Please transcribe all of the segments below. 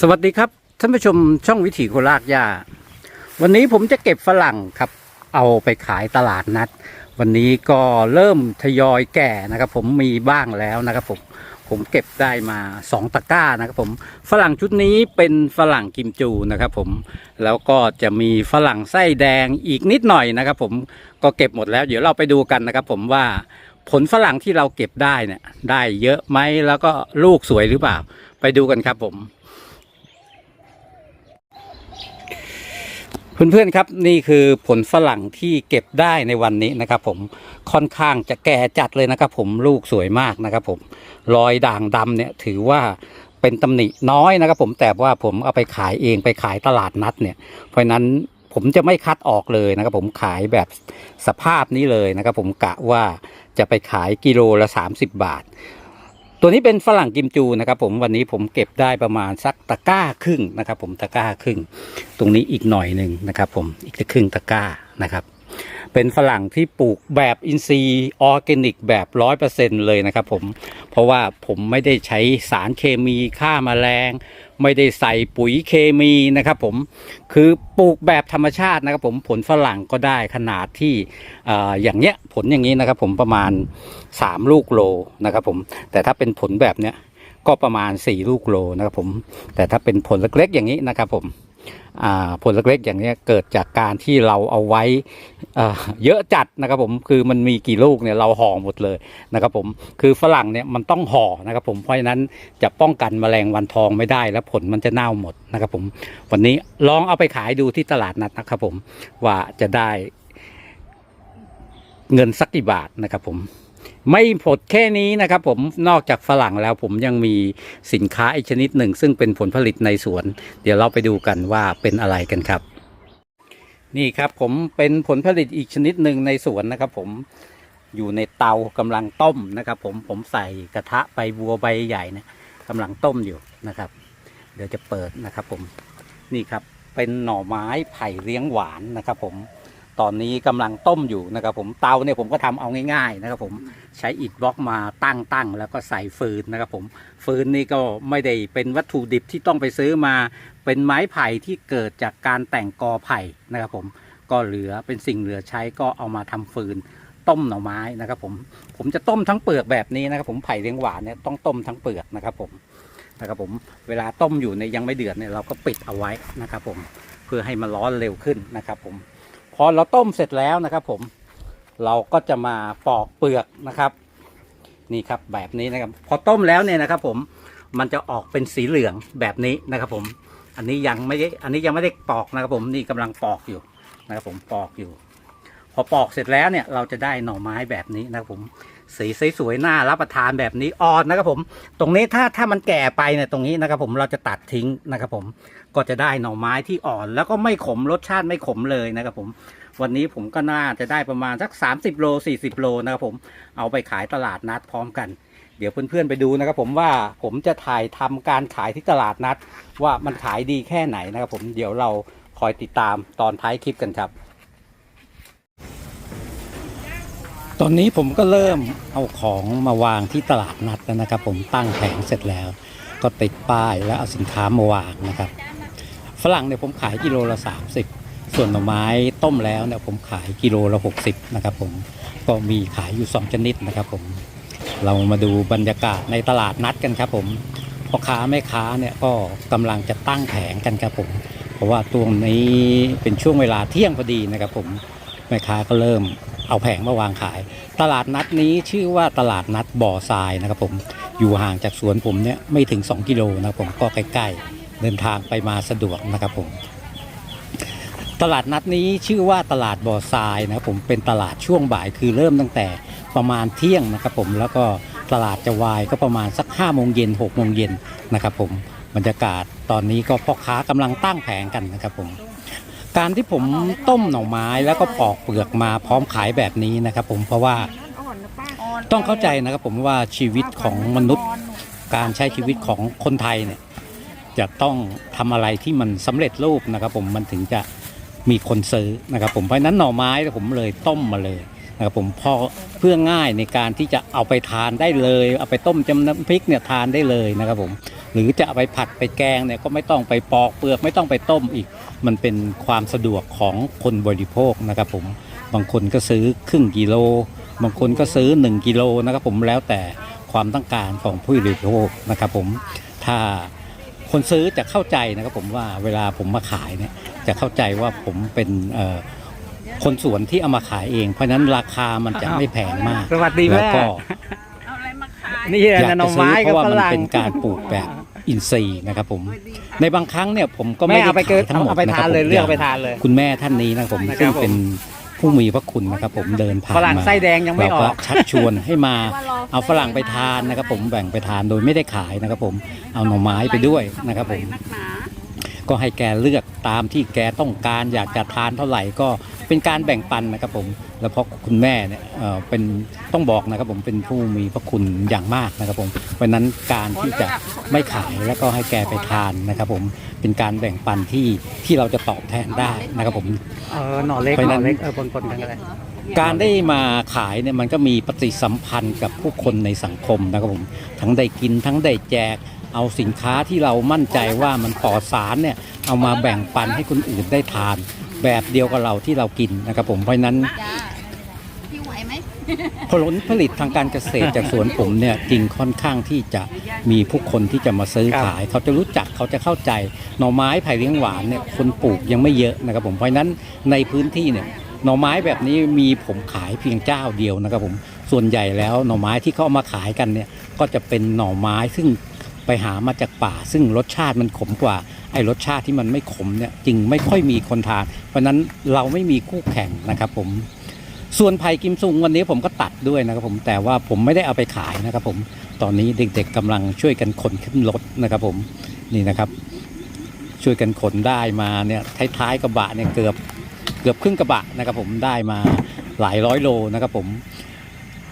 สวัสดีครับท่านผู้ชมช่องวิถีโคราชย่าวันนี้ผมจะเก็บฝรั่งครับ เอาไปขายตลาดนัด วันนี้ก็เริ่มทยอยแก่นะครับ ผมมีบ้างแล้วนะครับผมผมเก็บได้มาสองตะกร้านะครับผมฝรั่งชุดนี้เป็นฝรั่งกิมจูนะครับผมแล้วก็จะมีฝรั่งไส้แดงอีกนิดหน่อยนะครับ ผมก็เก็บหมดแล้ว เดี๋ยวเราไปดูกันนะครับ ผมว่าผลฝรั่งที่เราเก็บได้เนี่ยได้เยอะไหมแล้วก็ลูกสวยหรือเปล่า ไปดูกันครับผม เพื่อนๆครับนี่คือผลฝรั่งที่เก็บได้ในวันนี้นะครับ ผมค่อนข้างจะแก่จัดเลยนะครับ ผมลูกสวยมากนะครับ ผมรอยด่างดำเนี่ยถือว่าเป็นตำหนิน้อยนะครับ ผมแต่ว่าผมเอาไปขายเองไปขายตลาดนัดเนี่ย เพราะฉะนั้นผมจะไม่คัดออกเลยนะครับ ผมขายแบบสภาพนี้เลยนะครับ ผมกะว่าจะไปขายกิโลละ 30 บาท ตัวนี้เป็นฝรั่งกิมจูนะครับ ผมวันนี้ผมเก็บได้ประมาณสักตะก้าครึ่งนะครับ ผมตะก้าครึ่ง ตรงนี้อีกหน่อยหนึ่งนะครับ ผมอีกครึ่งตะก้านะครับ เป็นฝรั่งที่ปลูกแบบอินทรีย์ออร์แกนิกแบบร้อยเปอร์เซ็นเลยนะครับผม เพราะว่าผมไม่ได้ใช้สารเคมีฆ่ามาแมลง ไม่ได้ใส่ปุ๋ยเคมีนะครับผม คือปลูกแบบธรรมชาตินะครับผมผลฝรั่งก็ได้ขนาดที่ออย่างเนี้ยผลอย่างนี้นะครับผมประมาณ 3 ลูกโลนะครับผม แต่ถ้าเป็นผลแบบเนี้ยก็ประมาณ 4 ลูกโลนะครับผม แต่ถ้าเป็นผลเล็กๆอย่างนี้นะครับผม ผลเล็กๆอย่างนี้เกิดจากการที่เราเอาไว้เอ่อเยอะจัดนะครับผมคือมันมีกี่ลูกเนี่ยเราห่อหมดเลยนะครับผมคือฝรั่งเนี่ยมันต้องห่อนะครับผมเพราะฉะนั้นจะป้องกันแมลงวันทองไม่ได้ แล้วผลมันจะเน่าหมดนะครับผมวันนี้ลองเอาไปขายดูที่ตลาดนัดนะครับผมว่าจะได้เงินสักกี่บาทนะครับผม ไม่ผลแค่นี้นะครับผมนอกจากฝรั่งแล้วผมยังมีสินค้าอีกชนิดหนึ่ง ซึ่งเป็นผลผลิตในสวน เดี๋ยวเราไปดูกันว่าเป็นอะไรกันครับ นี่ครับผมเป็นผลผลิตอีกชนิดหนึ่งในสวนนะครับ ผมอยู่ในเตากำลังต้มนะครับ ผมผมใส่กระทะใบบัวใบใหญ่นี่ยกำลังต้มอยู่นะครับ เดี๋ยวจะเปิดนะครับ ผมนี่ครับเป็นหน่อไม้ไผ่เลี้ยงหวานนะครับ ผม ตอนนี้กำลังต้มอยู่นะครับ ผมเตาเนี่ยผมก็ทำเอาง่าย ๆ นะครับ ผมใช้อิฐบล็อกมาตั้งตั้งแล้วก็ใส่ฟืนนะครับ ผมฟืนนี่ก็ไม่ได้เป็นวัตถุดิบที่ต้องไปซื้อมา เป็นไม้ไผ่ที่เกิดจากการแต่งกอไผ่นะครับ ผมก็เหลือเป็นสิ่งเหลือใช้ก็เอามาทำฟืนต้มหน่อไม้นะครับ ผมผมจะต้มทั้งเปลือกแบบนี้นะครับ ผมไผ่เลี้ยงหวานเนี่ยต้องต้มทั้งเปลือกนะครับ ผมนะครับผมเวลาต้มอยู่เนี่ยยังไม่เดือดเนี่ยเราก็ปิดเอาไว้นะครับ ผมเพื่อให้มันร้อนเร็วขึ้นนะครับ ผม พอเราต้มเสร็จแล้วนะครับผมเราก็จะมาปอกเปลือกนะครับ นี่ครับแบบนี้นะครับ พอต้มแล้วเนี่ยนะครับ ผมมันจะออกเป็นสีเหลืองแบบนี้นะครับ ผม อันนี้ยังไม่ได้อันนี้ยังไม่ได้ปอกนะครับ ผมนี่กำลังปอกอยู่นะครับ ผมปอกอยู่ พอปอกเสร็จแล้วเนี่ยเราจะได้หน่อไม้แบบนี้นะครับผม สีสวยๆน่ารับประทานแบบนี้อ่อนนะครับผม ตรงนี้ถ้าถ้ามันแก่ไปเนี่ยตรงนี้นะครับผมเราจะตัดทิ้งนะครับผมก็จะได้หน่อไม้ที่อ่อน แล้วก็ไม่ขมรสชาติไม่ขมเลยนะครับผมวันนี้ผมก็น่าจะได้ประมาณสัก 30 โล 40 โลนะครับผมเอาไปขายตลาดนัดพร้อมกัน เดี๋ยวเพื่อนๆไปดูนะครับผมว่าผมจะถ่ายทำการขายที่ตลาดนัด ว่ามันขายดีแค่ไหนนะครับผมเดี๋ยวเราคอยติดตามตอนท้ายคลิปกันครับ ตอนนี้ผมก็เริ่มเอาของมาวางที่ตลาดนัดแล้วนะครับ ผมตั้งแผงเสร็จแล้ว ก็ติดป้ายแล้วเอาสินค้ามาวางนะครับ ฝรั่งเนี่ยผมขายกิโลละ 30 ส่วนหน่อไม้ต้มแล้วเนี่ยผมขายกิโลละ 60 นะครับผมก็มีขายอยู่ 2 ชนิดนะครับผมเรามาดูบรรยากาศในตลาดนัดกันครับผมพ่อค้าแม่ค้าเนี่ยก็กำลังจะตั้งแผงกันครับผม เพราะว่าตรงนี้เป็นช่วงเวลาเที่ยงพอดีนะครับผมแม่ค้าก็เริ่ม เอาแผงมาวางขาย ตลาดนัดนี้ชื่อว่าตลาดนัดบ่อทรายนะครับผมอยู่ห่างจากสวนผมเนี่ยไม่ถึง 2 กิโลนะครับผมก็ใกล้ๆเดินทางไปมาสะดวกนะครับผม ตลาดนัดนี้ชื่อว่าตลาดบ่อทรายนะครับผมเป็นตลาดช่วงบ่ายคือเริ่มตั้งแต่ประมาณเที่ยงนะครับผมแล้วก็ตลาดจะวายก็ประมาณสัก5้าโมงเย็นหกโมงเย็นนะครับผมบรรยากาศตอนนี้ก็พ่อค้ากำลังตั้งแผงกันนะครับผม การที่ผมต้มหน่อไม้แล้วก็ปอกเปลือกมาพร้อมขายแบบนี้นะครับผมเพราะว่าต้องเข้าใจนะครับผมว่าชีวิตของมนุษย์ การใช้ชีวิตของคนไทยเนี่ยจะต้องทำอะไรที่มันสำเร็จรูปนะครับผมมันถึงจะมีคนซื้อนะครับผมเพราะนั้นหน่อไม้ผมเลยต้มมาเลย นะครับผมพอเพื่อง่ายในการที่จะเอาไปทานได้เลย เอาไปต้มจำน้ำพริกเนี่ยทานได้เลยนะครับผมหรือจะเอาไปผัดไปแกงเนี่ยก็ไม่ต้องไปปอกเปลือกไม่ต้องไปต้มอีก มันเป็นความสะดวกของคนบริโภคนะครับผมบางคนก็ซื้อครึ่งกิโล บางคนก็ซื้อ 1กิโลนะครับผมแล้วแต่ความต้องการของผู้บริโภคนะครับผมถ้าคนซื้อจะเข้าใจนะครับผมว่าเวลาผมมาขายเนี่ยจะเข้าใจว่าผมเป็นเอ่อ คนสวนที่เอามาขายเอง เพราะฉะนั้นราคามันจะไม่แพงมากสวัสดีแล้วแม่ก็เอาอะไรมาขายนี่อยากนะหน่จะอซื้อไม้เพกับราะว่าฝมันรั่งเป็นการปลูกแบบอินทรีย์นะครับผม ในบางครั้งเนี่ยผมก็ไม่แม่ได้เอาไปเกินขายทั้งหมดเอาไปนะคทารันบเลยผมเลือกย่างไปทานเลยคุณแม่ท่านนี้นะครับผมนะครับซึ่งผมเป็นผู้มีพระคุณนะครับผมเดินผ่านฝรั่งมาไส้แดงยังไม่เราอก็อกชักชวนให้มาเอาฝรั่งไปทานนะครับผมแบ่งไปทานโดยไม่ได้ขายนะครับผมเอาหน่อไม้ไปด้วยนะครับผมนั กหนาก็ให้แกเลือกตามที่แกต้องการอยากจะทานเท่าไหร่ก็เป็นการแบ่งปันนะครับผม แล้วเพราะคุณแม่เนี่ยเอ่อเป็นต้องบอกนะครับผมเป็นผู้มีพระคุณอย่างมากนะครับผมเพราะฉะนั้นการที่จะไม่ขายแล้วก็ให้แกไปทานนะครับผมเป็นการแบ่งปันที่ที่เราจะตอบแทนได้นะครับผม เออหน่อเล็กเพราะหฉะนั้น่อนเล็กเออปนๆกันก็ได้ การได้มาขายเนี่ยมันก็มีปฏิสัมพันธ์กับผู้คนในสังคมนะครับผม ทั้งได้กินทั้งได้แจก เอาสินค้าที่เรามั่นใจว่ามันปลอดสารเนี่ยเอามาแบ่งปันให้คนอื่นได้ทาน แบบเดียวกับเราที่เรากินนะครับผมเพราะฉะนั้นจ้าพี่ไหวไหมผลผลิตทางการเกษตรจากสวนผมเนี่ยจริงค่อนข้างที่จะมีผู้คนที่จะมาซื้อครับขาย เขาจะรู้จักเขาจะเข้าใจหน่อไม้ไผ่เลี้ยงหวานเนี่ยคนปลูกยังไม่เยอะนะครับผมเพราะฉะนั้นในพื้นที่เนี่ยหน่อไม้แบบนี้มีผมขายเพียงเจ้าเดียวนะครับผมส่วนใหญ่แล้วหน่อไม้ที่เขาเอามาขายกันเนี่ยก็จะเป็นหน่อไม้ซึ่ง ไปหามาจากป่า ซึ่งรสชาติมันขมกว่าไอ้รสชาติที่มันไม่ขมเนี่ยจึงไม่ค่อยมีคนทาน เพราะนั้นเราไม่มีคู่แข่งนะครับผมส่วนไผ่กิมซุงวันนี้ผมก็ตัดด้วยนะครับผมแต่ว่าผมไม่ได้เอาไปขายนะครับผมตอนนี้เด็กๆกำลังช่วยกันขนขึ้นรถนะครับผมนี่นะครับ ช่วยกันขนได้มาเนี่ยท้ายๆกระบะเนี่ยเกือบเกือบครึ่งกระบะนะครับผมได้มาหลายร้อยโลนะครับผม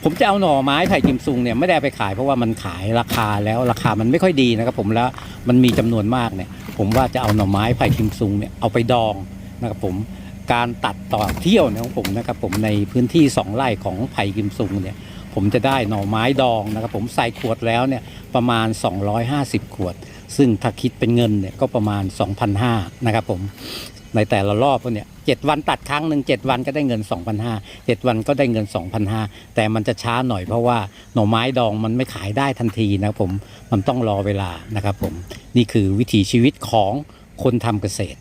ผมจะเอาหน่อไม้ไผ่กิมซุงเนี่ยไม่ได้ไปขายเพราะว่ามันขายราคาแล้วราคามันไม่ค่อยดีนะครับผมแล้วมันมีจำนวนมากเนี่ย ผมว่าจะเอาหน่อไม้ไผ่กิมซุงเนี่ยเอาไปดองนะครับผมการตัดต่อเที่ยวของผมนะครับผมในพื้นที่ 2ไร่ของไผ่กิมซุงเนี่ยผมจะได้หน่อไม้ดองนะครับผมใส่ขวดแล้วเนี่ยประมาณ 250 ขวด ซึ่งถ้าคิดเป็นเงินเนี่ยก็ประมาณ 2,500นะครับผมในแต่ละรอบเนี่ย เจ็ดวันตัดครั้งหนึ่งเจ็ดวันก็ได้เงิน2,500 7วันก็ได้เงิน 2,500 แต่มันจะช้าหน่อยเพราะว่าหน่อไม้ดองมันไม่ขายได้ทันทีนะครับผมมันต้องรอเวลานะครับผมนี่คือวิถีชีวิตของคนทำเกษตร